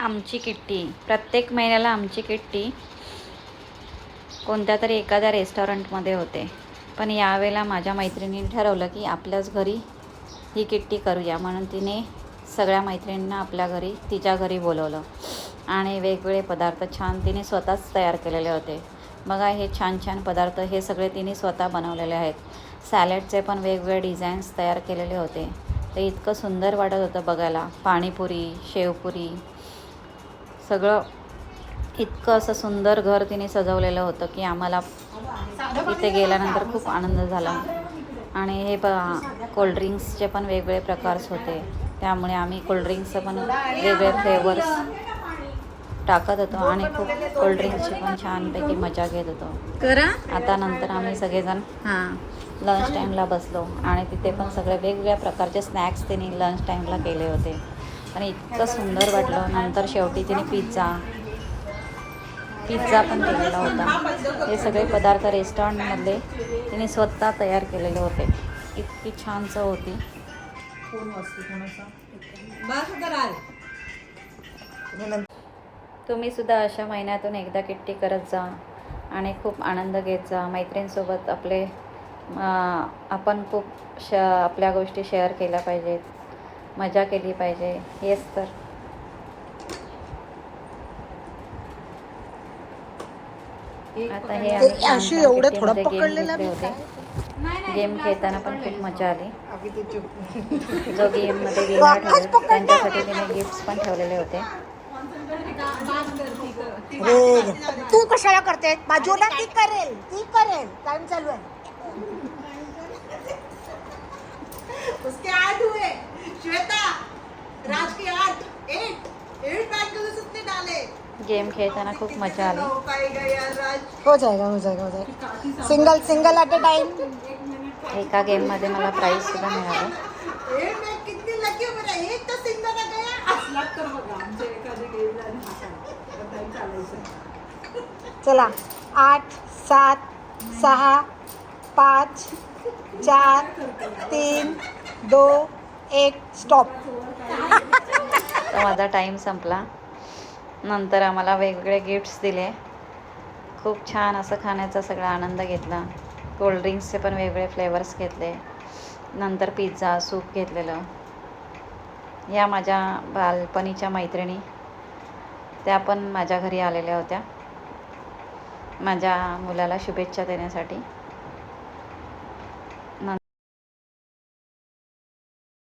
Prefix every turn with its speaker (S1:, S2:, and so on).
S1: आमची किट्टी. प्रत्येक महिन्याला आमची किट्टी कोणत्या तरी एखाद्या रेस्टॉरंटमध्ये होते. पण यावेळेला माझ्या मैत्रिणीने ठरवलं की आपल्याच घरी ही किट्टी करूया. म्हणून तिने सगळ्या मैत्रिणींना आपल्या घरी तिच्या घरी बोलवलं. आणि वेगवेगळे पदार्थ छान तिने स्वतःच तयार केलेले होते. बघा हे छान छान पदार्थ हे सगळे तिने स्वतः बनवलेले आहेत. सॅलडचे पण वेगवेगळे डिझाईन्स तयार केलेले होते. ते इतकं सुंदर वाटत होतं बघायला. पाणीपुरी शेवपुरी सगळं इतकं असं सुंदर घर तिने सजवलेलं होतं की आम्हाला इथे गेल्यानंतर खूप आनंद झाला. आणि हे बघा कोल्ड्रिंक्सचे पण वेगवेगळे प्रकार्स होते. त्यामुळे आम्ही कोल्ड्रिंक्सचं पण वेगळे फ्लेवर्स टाकत होतो आणि खूप कोल्ड्रिंक्सची पण छानपैकी मजा घेत होतो.
S2: करा.
S1: आता नंतर आम्ही सगळेजण
S2: हां.
S1: लंच टाईमला बसलो आणि तिथे पण सगळे वेगवेगळ्या प्रकारचे स्नॅक्स तिने लंच टाईमला केले होते. आणि इतकं सुंदर वाटलं. नंतर शेवटी तिने पिझ्झा पिझ्झा पण केलेला होता. हे सगळे पदार्थ रेस्टॉरंटमधले तिने स्वतः तयार केलेले होते. इतकी छान चव होती. तुम्ही सुद्धा अशा महिन्यातून एकदा किट्टी करत जा आणि खूप आनंद घेत जा. मैत्रिणींसोबत आपले आपण खूप श आपल्या गोष्टी शेअर केल्या पाहिजेत. मजा केली पाहिजे. हेच तर आता हे आम्ही
S3: एवढं थोडं पकडलेलं
S1: होते. गेम खेळताना पण खूप मजा आली. जो गेममध्ये गेमर ठेवले त्यांच्यासाठी तिने गिफ्ट्स पण ठेवलेले होते.
S3: अरे तू कशाला करते बाजूला ती करेल ती करेल. टाइम चालू आहे.
S1: गेम खेळताना खूप मजा आली.
S4: हो पाएगा यार राज
S3: हो जाएगा हो जाएगा हो जाएगा single single at a time
S1: एका गेममध्ये मला प्राईज सुद्धा मिळालं.
S3: चला. आठ सात सहा पाच चार तीन दो एक स्टॉप
S1: तर माझा टाईम संपला. नंतर आम्हाला वेगवेगळे गिफ्ट्स दिले. खूप छान असं खाण्याचा सगळा आनंद घेतला. कोल्ड्रिंक्सचे पण वेगवेगळे फ्लेवर्स घेतले. नंतर पिझ्झा सूप घेतलेलं. या माझ्या बालपणीच्या मैत्रिणी. त्या पण माझ्या घरी आलेल्या होत्या. माझ्या मुलाला शुभेच्छा देण्यासाठी.